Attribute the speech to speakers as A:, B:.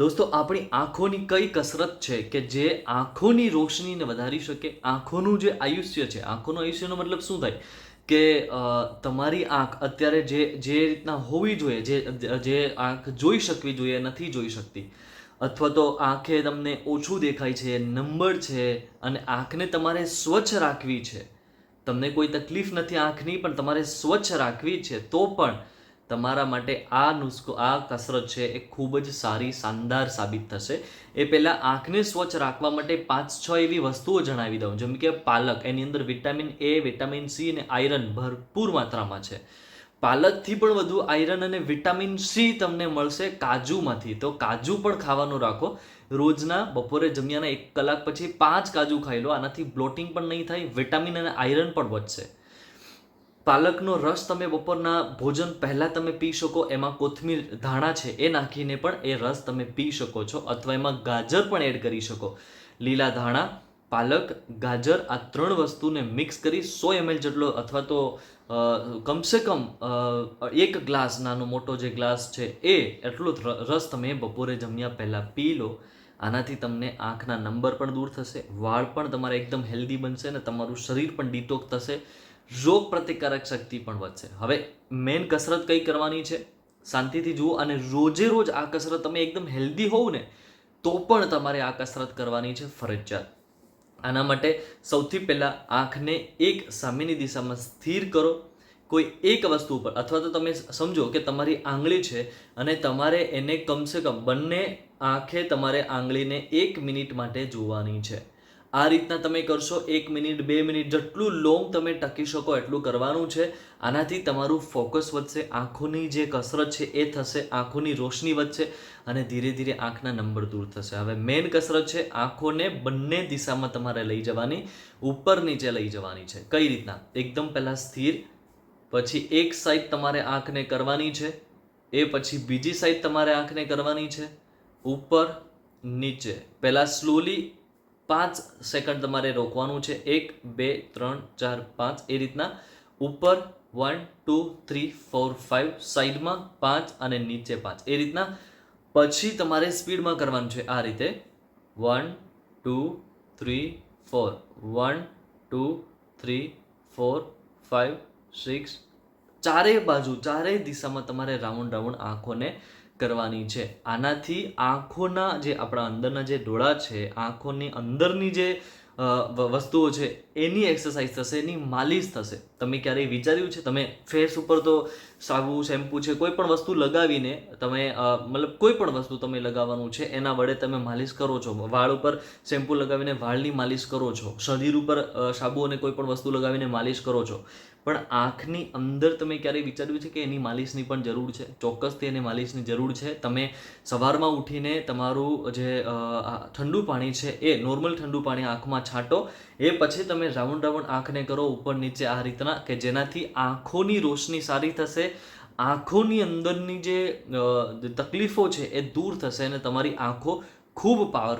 A: દોસ્તો, આપણી આંખોની કઈ કસરત છે કે જે આંખોની રોશનીને વધારી શકે? આંખોનું જે આયુષ્ય છે, આંખોનું આયુષ્યનો મતલબ શું થાય? કે તમારી આંખ અત્યારે જે જે રીતના હોવી જોઈએ, જે જે આંખ જોઈ શકવી જોઈએ, નથી જોઈ શકતી. અથવા તો આંખે તમને ઓછું દેખાય છે, નંબર છે અને આંખને તમારે સ્વચ્છ રાખવી છે. તમને કોઈ તકલીફ નથી આંખની, પણ તમારે સ્વચ્છ રાખવી છે, તો પણ તમારા માટે આ નુસ્ખો, આ કસરત છે એ ખૂબ જ સારી, શાનદાર સાબિત થશે. એ પહેલાં આંખને સ્વચ્છ રાખવા માટે પાંચ, છ એવી વસ્તુઓ જણાવી દઉં, જેમ કે પાલક. એની અંદર વિટામિન એ, વિટામિન સી અને આયરન ભરપૂર માત્રામાં છે. પાલકથી પણ વધુ આયરન અને વિટામિન સી તમને મળશે કાજુમાંથી. તો કાજુ પણ ખાવાનું રાખો. રોજના બપોરે જમ્યાના એક કલાક પછી પાંચ કાજુ ખાઈ લો. આનાથી બ્લોટિંગ પણ નહીં થાય, વિટામિન અને આયરન પણ વધશે. પાલકનો રસ તમે બપોરના ભોજન પહેલાં તમે પી શકો, એમાં કોથમીર ધાણા છે એ નાખીને પણ એ રસ તમે પી શકો છો અથવા એમાં ગાજર પણ એડ કરી શકો. લીલા ધાણા, પાલક, ગાજર આ ત્રણ વસ્તુને મિક્સ કરી સો એમએલ જેટલો અથવા તો કમસે કમ એક ગ્લાસ, નાનો મોટો જે ગ્લાસ છે એ એટલો રસ તમે બપોરે જમ્યા પહેલાં પી લો. આનાથી તમને આંખના નંબર પણ દૂર થશે, વાળ પણ તમારા એકદમ હેલ્ધી બનશે અને તમારું શરીર પણ ડિટોક થશે. રોગ પ્રતિકારક શક્તિ પણ વધશે. હવે મેઇન કસરત કઈ કરવાની છે? શાંતિથી જુઓ અને રોજે રોજ આ કસરત તમે એકદમ હેલ્ધી હોવ ને, તો પણ તમારે આ કસરત કરવાની છે ફરજિયાત. આના માટે સૌથી પહેલાં આંખને એક સામેની દિશામાં સ્થિર કરો. કોઈ એક વસ્તુ ઉપર, અથવા તો તમે સમજો કે તમારી આંગળી છે અને તમારે એને કમસે કમ બંને આંખે તમારે આંગળીને એક મિનિટ માટે જોવાની છે. આ રીતના તમે કરશો, એક મિનિટ, બે મિનિટ, જેટલું લોંગ તમે ટકી શકો એટલું કરવાનું છે. આનાથી તમારું ફોકસ વધશે, આંખોની જે કસરત છે એ થશે, આંખોની રોશની વધશે અને ધીરે ધીરે આંખના નંબર દૂર થશે. હવે મેઇન કસરત છે, આંખોને બંને દિશામાં તમારે લઈ જવાની, ઉપર નીચે લઈ જવાની છે. કઈ રીતના? એકદમ પહેલાં સ્થિર, પછી એક સાઈડ તમારે આંખને કરવાની છે, એ પછી બીજી સાઈડ તમારે આંખને કરવાની છે, ઉપર, નીચે. પહેલાં સ્લોલી પાંચ સેકન્ડ તમારે રોકવાનું છે. એક, બે, ત્રણ, ચાર, પાંચ. એ રીતના ઉપર one two three four five સાઈડમાં પાંચ અને નીચે પાંચ. એ રીતના પછી તમારે સ્પીડમાં કરવાનું છે આ રીતે. One two three four one two three four five six ચારેય બાજુ, ચારેય દિશામાં તમારે રાઉન્ડ રાઉન્ડ આંખોને કરવાની છે. આનાથી આંખોના જે આપણા અંદરના જે ડોળા છે, આંખોની અંદરની જે વસ્તુઓ છે એની એક્સરસાઇઝ થશે, એની માલિશ થશે. તમે ક્યારેય વિચાર્યું છે? તમે ફેસ ઉપર તો સાબુ શેમ્પૂ છે, કોઈ પણ વસ્તુ લગાવીને તમે મતલબ કોઈ પણ વસ્તુ તમે લગાવવાનું છે, એના વડે તમે માલિશ કરો છો. વાળ ઉપર શેમ્પૂ લગાવીને વાળની માલિશ કરો છો. શરીર ઉપર સાબુ અને કોઈ પણ વસ્તુ લગાવીને માલિશ કરો છો. પણ આંખની અંદર તમે ક્યારેય વિચાર્યું છે કે એની માલિશની પણ જરૂર છે? ચોક્કસથી એને માલિશની જરૂર છે. તમે સવારમાં ઉઠીને તમારું જે ઠંડુ પાણી છે એ નોર્મલ ઠંડુ પાણી આંખમાં છાંટો. એ પછી તમે રાઉન્ડ રાઉન્ડ આંખને કરો ઉપર નીચે આ રીતના કે જેનાથી આંખોની રોશની સારી થશે. આંખોની અંદરની જે તકલીફો છે એ દૂર થશે અને તમારી આંખો ખૂબ પાવર